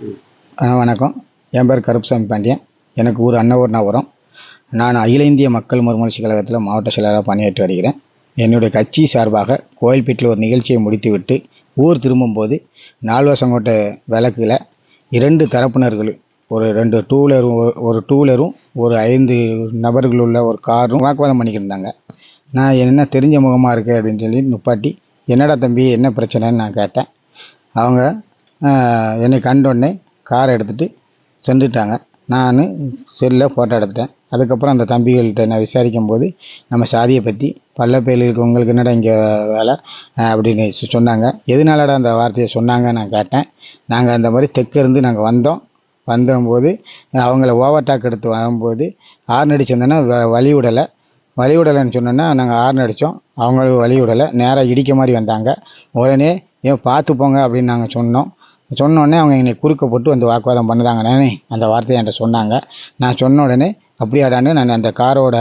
ஆ வணக்கம். என் பேர் கருப்புசாமி பாண்டியன். எனக்கு ஊர் அன்னபூர்ணாபுரம். நான் அகில இந்திய மக்கள் மறுமலர்ச்சி கழகத்தில் மாவட்ட செயலராக பணியாற்றி வருகிறேன். என்னுடைய கட்சி சார்பாக கோயில்பேட்டில் ஒரு நிகழ்ச்சியை முடித்துவிட்டு ஊர் திரும்பும்போது நால்வசங்கோட்டை விளக்கில் இரண்டு தரப்பினர்கள் ஒரு ரெண்டு டூ வீலரும் ஒரு டூ வீலரும் ஒரு ஐந்து நபர்கள் உள்ள ஒரு காரும் வாக்குவாதம் பண்ணிக்கிட்டு இருந்தாங்க. நான் என்ன தெரிஞ்ச முகமாக இருக்கேன் அப்படின்னு சொல்லி நுப்பாட்டி என்னடா தம்பி என்ன பிரச்சனைன்னு நான் கேட்டேன். அவங்க என்னை கண்டோடனே காரை எடுத்துகிட்டு சென்றுட்டாங்க. நான் செல்லில் ஃபோட்டோ எடுத்துட்டேன். அதுக்கப்புறம் அந்த தம்பிகள்கிட்ட நான் விசாரிக்கும் போது நம்ம சாதியை பற்றி பள்ளப்பயிலுக்கு உங்களுக்கு என்னடா இங்கே வேலை? அப்படின்னு சொன்னாங்க. எதனாலடா அந்த வார்த்தையை சொன்னாங்க நான் கேட்டேன். நாங்கள் அந்த மாதிரி தெற்கிருந்து நாங்கள் வந்தோம். வந்தபோது அவங்கள ஓவர்டேக் எடுத்து வரும்போது ஹார்ன் நடிச்சிருந்தோன்னா வ- வழி விடலை. வழி விடலைன்னு சொன்னோன்னா நாங்கள் ஹார்ன் அடித்தோம் அவங்களுக்கு வழி விடலை. நேராக இடிக்க மாதிரி வந்தாங்க. உடனே ஏன் பார்த்து போங்க அப்படின்னு நாங்கள் சொன்னோம். சொன்னோடனே அவங்க என்னை குறுக்க போட்டு வந்து வாக்குவாதம் பண்ணுதாங்கண்ணே அந்த வார்த்தையை என்கிட்ட சொன்னாங்க. நான் சொன்ன உடனே அப்படியாடான்னு நான் அந்த காரோட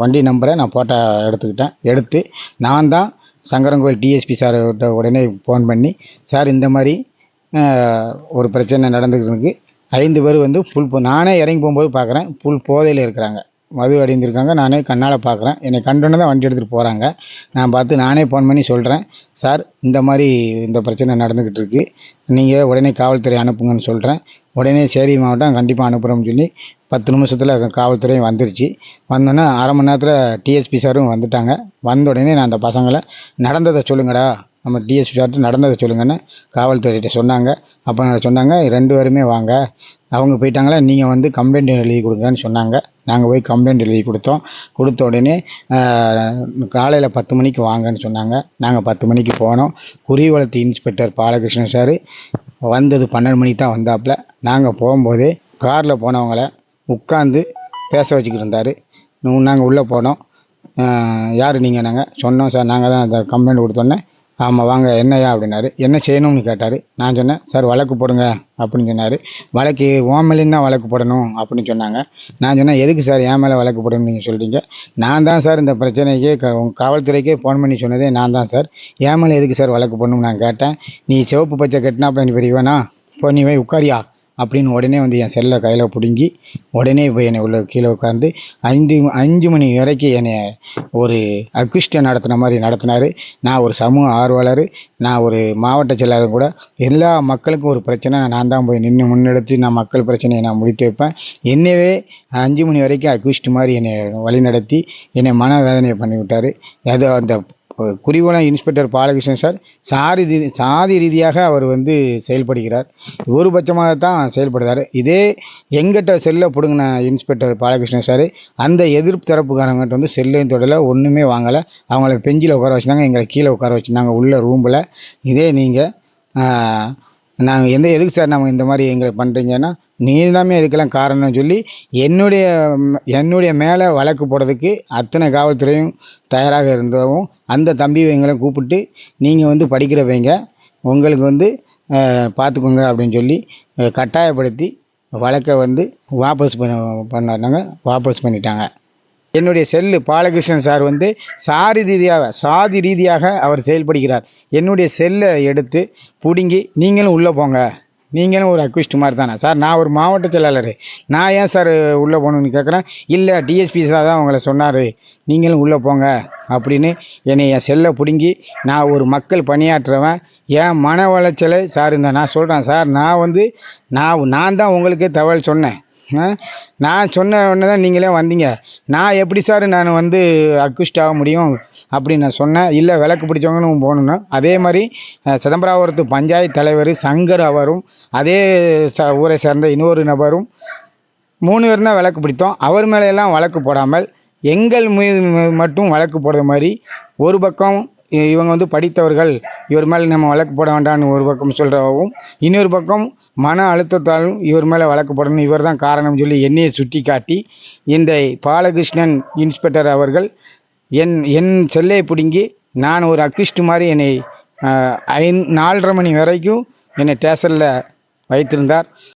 வண்டி நம்பரை நான் ஃபோட்டோ எடுத்துக்கிட்டேன். எடுத்து நான் தான் சங்கரங்கோயில் டிஎஸ்பி சார்கிட்ட உடனே ஃபோன் பண்ணி சார் இந்த மாதிரி ஒரு பிரச்சனை நடந்துக்கிட்டு இருக்குது ஐந்து பேர் வந்து ஃபுல் நானே இறங்கி போகும்போது பார்க்குறேன் ஃபுல் போதையில் இருக்கிறாங்க. மது அடைந்திருக்காங்க. நானே கண்ணால் பார்க்குறேன் என்னை கண்டுன்னு தான் வண்டி எடுத்துகிட்டு போகிறாங்க நான் பார்த்து நானே ஃபோன் பண்ணி சொல்கிறேன் சார் இந்த மாதிரி இந்த பிரச்சனை நடந்துக்கிட்டு இருக்குது நீங்கள் உடனே காவல்துறை அனுப்புங்கன்னு சொல்கிறேன் உடனே சேரி மாவட்டம் கண்டிப்பாக அனுப்புகிறோம்னு சொல்லி பத்து நிமிஷத்தில் காவல்துறையும் வந்துருச்சு. வந்தோன்னே அரை மணி நேரத்தில் டிஎஸ்பி சாரும் வந்துட்டாங்க. வந்த உடனே நான் அந்த பசங்களை நடந்ததை சொல்லுங்கடா. நம்ம டிஎஸ்பி சார்ட்டு நடந்ததை சொல்லுங்கன்னு காவல்துறையிட்ட சொன்னாங்க. அப்போ சொன்னாங்க ரெண்டு பேருமே வாங்க. அவங்க போயிட்டாங்களா? நீங்கள் வந்து கம்ப்ளைண்ட் எழுதி கொடுங்கன்னு சொன்னாங்க. நாங்கள் போய் கம்ப்ளைண்ட் எழுதி கொடுத்தோம். கொடுத்த உடனே காலையில் பத்து மணிக்கு வாங்கன்னு சொன்னாங்க. நாங்கள் பத்து மணிக்கு போனோம். குருவளத்து இன்ஸ்பெக்டர் பாலகிருஷ்ணன் சார் வந்தது பன்னெண்டு மணிக்கு தான் வந்தாப்புல. நாங்கள் போகும்போது காரில் போனவங்கள உட்காந்து பேச வச்சுக்கிட்டு இருந்தார். நாங்கள் உள்ளே போனோம். யார் நீங்கள் நாங்கள் சொன்னோம் சார் நாங்கள் தான் அந்த கம்ப்ளைண்ட் கொடுத்தோன்னே ஆமாம் வாங்க என்னய்யா அப்படின்னாரு. என்ன செய்யணும்னு கேட்டார். நான் சொன்னேன் சார் வழக்கு போடுங்க அப்படின்னு சொன்னார். வழக்கு ஓமலின்னு மேலேயும் தான் வழக்கு போடணும் அப்படின்னு சொன்னாங்க. நான் சொன்னேன் எதுக்கு சார் என் மேலே வழக்கு போடணும்னு நீங்கள் சொல்கிறீங்க நான் தான் சார் இந்த பிரச்சனைக்கு க காவல்துறைக்கே ஃபோன் பண்ணி சொன்னதே நான் தான் சார். என் மேலே எதுக்கு சார் வழக்கு போடணும்னு நான் கேட்டேன். நீ சிவப்பு பச்சை கட்டினா நீ பெரியவனா இப்போ நீ போய் உட்காரியா? அப்படின்னு உடனே வந்து என் செல்லை கையில் பிடுங்கி உடனே போய் என்னை உள்ள கீழே உட்காந்து ஐந்து அஞ்சு மணி வரைக்கும் என்னை ஒரு அக்விஸ்டை நடத்தின மாதிரி நடத்தினார். நான் ஒரு சமூக ஆர்வலர் நான் ஒரு மாவட்ட செயலாளர் கூட. எல்லா மக்களுக்கும் ஒரு பிரச்சனை நான் தான் போய் நின்று முன்னெடுத்து நான் மக்கள் பிரச்சனையை நான் முடித்து வைப்பேன். என்னவே அஞ்சு மணி வரைக்கும் அக்விஸ்ட் மாதிரி என்னை வழிநடத்தி என்னை மன வேதனையை பண்ணி விட்டார் அது அந்த குறிவலம் இன்ஸ்பெக்டர் பாலகிருஷ்ணன் சார் சாதி சாதி ரீதியாக அவர் வந்து செயல்படுகிறார். ஒரு பட்சமாக தான் செயல்படுறார். இதே எங்கிட்ட செல்லை பிடுங்கின இன்ஸ்பெக்டர் பாலகிருஷ்ணன் சார் அந்த எதிர்ப்பு தரப்புக்காரங்கிட்ட வந்து செல்லையும் தொடலை ஒன்றுமே வாங்கலை. அவங்கள பெஞ்சில் உட்கார வச்சுருந்தாங்க எங்களை கீழே உட்கார வச்சுருந்தாங்க உள்ள ரூமில். இதே நீங்கள் நாங்கள் எந்த எதுக்கு சார் நம்ம இந்த மாதிரி எங்களை பண்ணுறீங்கன்னா நீ எல்லாமே இதுக்கெல்லாம் காரணம்னு சொல்லி என்னுடைய என்னுடைய மேலே வழக்கு போடுறதுக்கு அத்தனை காவல்துறையும் தயாராக இருந்தவும் அந்த தம்பி எங்களை கூப்பிட்டு நீங்கள் வந்து படிக்கிறவங்க உங்களுக்கு வந்து பார்த்துக்கோங்க அப்படின்னு சொல்லி கட்டாயப்படுத்தி வழக்கை வந்து வாபஸ் பண்ண பண்ணாங்க வாபஸ் பண்ணிட்டாங்க. என்னுடைய செல்லு பாலகிருஷ்ணன் சார் வந்து சாரி ரீதியாக சாதி ரீதியாக அவர் செயல்படுகிறார். என்னுடைய செல்லை எடுத்து பிடுங்கி நீங்களும் உள்ளே போங்க. நீங்களும் ஒரு அக்விஸ்ட் மாதிரி தானே சார் நான் ஒரு மாவட்ட செயலாளர். நான் ஏன் சார் உள்ளே போகணுன்னு கேட்குறேன் இல்லை டிஎஸ்பி சார் தான் உங்களை சொன்னார். நீங்களும் உள்ளே போங்க அப்படின்னு என்னை என் செல்லை பிடுங்கி நான் ஒரு மக்கள் பணியாற்றுறவன். என் மன உளைச்சலை சார் இந்த நான் சொல்கிறேன் சார் நான் வந்து நான் நான் தான் உங்களுக்கே தகவல் சொன்னேன். ஆ? நான் சொன்ன உடனே தான் நீங்களே வந்தீங்க. நான் எப்படி சார் நான் வந்து அக்யூஸ்ட் ஆக முடியும்? அப்படின்னு நான் சொன்னேன். இல்லை விளக்கு பிடிச்சவங்களும் போகணுன்னா அதே மாதிரி அஹ், சிதம்பராபுரத்து பஞ்சாயத்து தலைவர் சங்கர் அவரும் அதே ச ஊரை சேர்ந்த இன்னொரு நபரும் மூணு பேர் தான் விளக்கு பிடித்தோம். அவர் மேலே எல்லாம் வழக்கு போடாமல் எங்கள் மீது மட்டும் வழக்கு போடுற மாதிரி ஒரு பக்கம் இவங்க வந்து படித்தவர்கள் இவர் மேலே நம்ம வழக்கு போட வேண்டாம்னு ஒரு பக்கம் சொல்கிறவும் இன்னொரு பக்கம் மன அழுத்தத்தாலும் இவர் மேலே வழக்கு போடணும் இவர் தான் காரணம் சொல்லி என்னையை சுட்டி காட்டி இந்த பாலகிருஷ்ணன் இன்ஸ்பெக்டர் அவர்கள் என் என் செல்லை பிடுங்கி நான் ஒரு அக்விஸ்ட் மாதிரி என்னை ஐந் நாலரை மணி வரைக்கும் என்னை ஸ்டேஷனில் வைத்திருந்தார்.